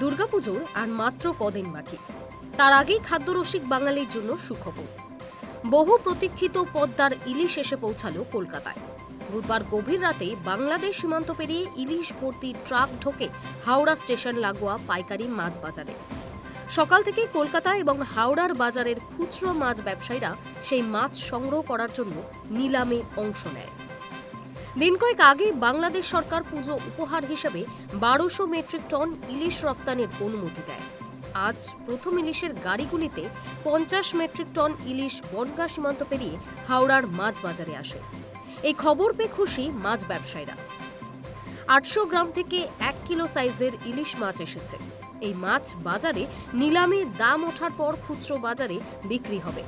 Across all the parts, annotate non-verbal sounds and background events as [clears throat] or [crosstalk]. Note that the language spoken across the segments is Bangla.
দুর্গাপুজোর আর মাত্র কদিন বাকি। তার আগেই খাদ্যরসিক বাঙালির জন্য সুখবর। বহু প্রতীক্ষিত পদ্মার ইলিশ এসে পৌঁছালো কলকাতায়। বুধবার গভীর রাতে বাংলাদেশ সীমান্ত পেরিয়ে ইলিশ ভর্তি ট্রাক ঢোকে হাওড়া স্টেশন লাগোয়া পাইকারি মাছ বাজারে। সকাল থেকে কলকাতা এবং হাওড়ার বাজারের খুচরো মাছ ব্যবসায়ীরা সেই মাছ সংগ্রহ করার জন্য নিলামে অংশ নেয়। দিন কয়েক আগে বাংলাদেশ সরকার পুজো উপহার হিসেবে বারোশো মেট্রিক টন ইলিশ রফতানির অনুমতি দেয়। আজ প্রথম ইলিশের গাড়িগুলিতে পঞ্চাশ মেট্রিক টন ইলিশ বনগা সীমান্ত পেরিয়ে হাওড়ার মাছ বাজারে আসে। এই খবর পেয়ে খুশি মাছ ব্যবসায়ীরা। আটশো গ্রাম থেকে এক কিলো সাইজের ইলিশ মাছ এসেছে। এই মাছ বাজারে নিলামে দাম ওঠার পর খুচরো বাজারে বিক্রি হবে।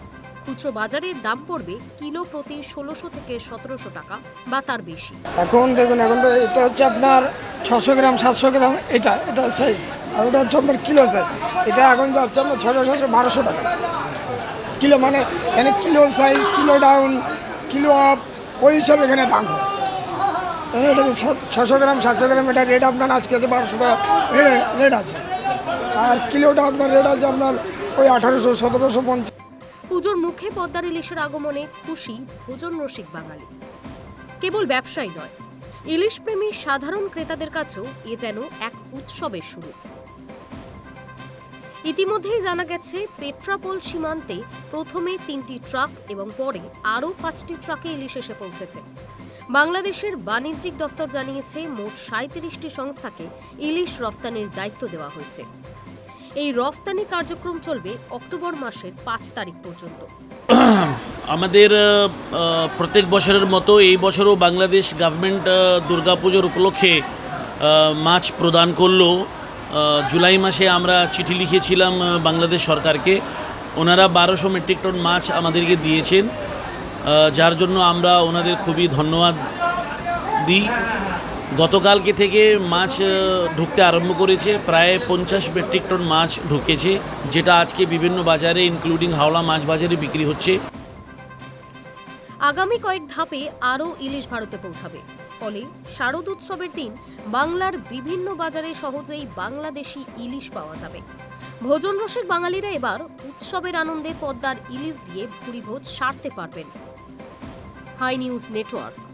খুচরো বাজারে দাম পড়বে কিলো প্রতি ষোলোশো থেকে সতেরোশো টাকা বা তার বেশি। এখন দেখুন, এখন তো এটা হচ্ছে আপনার ছশো গ্রাম, সাতশো গ্রাম, এটা এটা সাইজ আর ওটা হচ্ছে আপনার কিলো সাইজ এটা এখন যাচ্ছে আপনার ছশো ছশো বারোশো টাকা। কিলো মানে এখানে kilo size kilo down kilo up ওই হিসাবে এখানে দাম। এটা ছশো গ্রাম, সাতশো গ্রাম, এটা রেট আপনার আজকে আছে বারোশো টাকা। রেট আছে। আর কিলোটা আপনার রেট আছে আপনার ওই আঠারোশো, সতেরোশো, পঞ্চাশ। পুজোর মুখে পদ্মার ইলিশের আগমনে খুশি ভোজন রসিক বাঙালি। কেবল ব্যবসায়ী নয় ইলিশ প্রেমী সাধারণ ক্রেতাদের কাছেও এ যেন এক উৎসবের শুরু। ইতিমধ্যেই জানা গেছে, পেট্রাপোল সীমান্তে প্রথমে তিনটি ট্রাক এবং পরে আরও পাঁচটি ট্রাকে ইলিশ এসে পৌঁছেছে। বাংলাদেশের বাণিজ্যিক দফতর জানিয়েছে, মোট সাঁত্রিশটি সংস্থাকে ইলিশ রফতানির দায়িত্ব দেওয়া হয়েছে। এই রফতানি কার্যক্রম চলবে অক্টোবর মাসের পাঁচ তারিখ পর্যন্ত। [clears throat] আমাদের প্রত্যেক বছরের মতো এই বছরও বাংলাদেশ গভর্নমেন্ট দুর্গাপুজোর উপলক্ষে মাছ প্রদান করল। জুলাই মাসে আমরা চিঠি লিখেছিলাম বাংলাদেশ সরকারকে। ওনারা বারোশো মেট্রিক টন মাছ আমাদেরকে দিয়েছেন। যার জন্য আমরা ওনাদের খুবই ধন্যবাদ দিই। গতকালকে থেকে মাছ ঢুকতে আরম্ভ করেছে। প্রায় পঞ্চাশ মেট্রিক টন মাছ ঢুকেছে, যেটা আজকে বিভিন্ন বাজারে ইনক্লুডিং হাওড়া মাছ বাজারে বিক্রি হচ্ছে। আগামী কয়েক ধাপে আরও ইলিশ ভারতে পৌঁছাবে। ফলে শারদ উৎসবের দিন বাংলার বিভিন্ন বাজারে সহজেই বাংলাদেশি ইলিশ পাওয়া যাবে। ভোজন রসিক বাঙালিরা এবার উৎসবের আনন্দে পদ্মার ইলিশ দিয়ে ভুরিভোজ সারতে পারবেন। Hi News Network.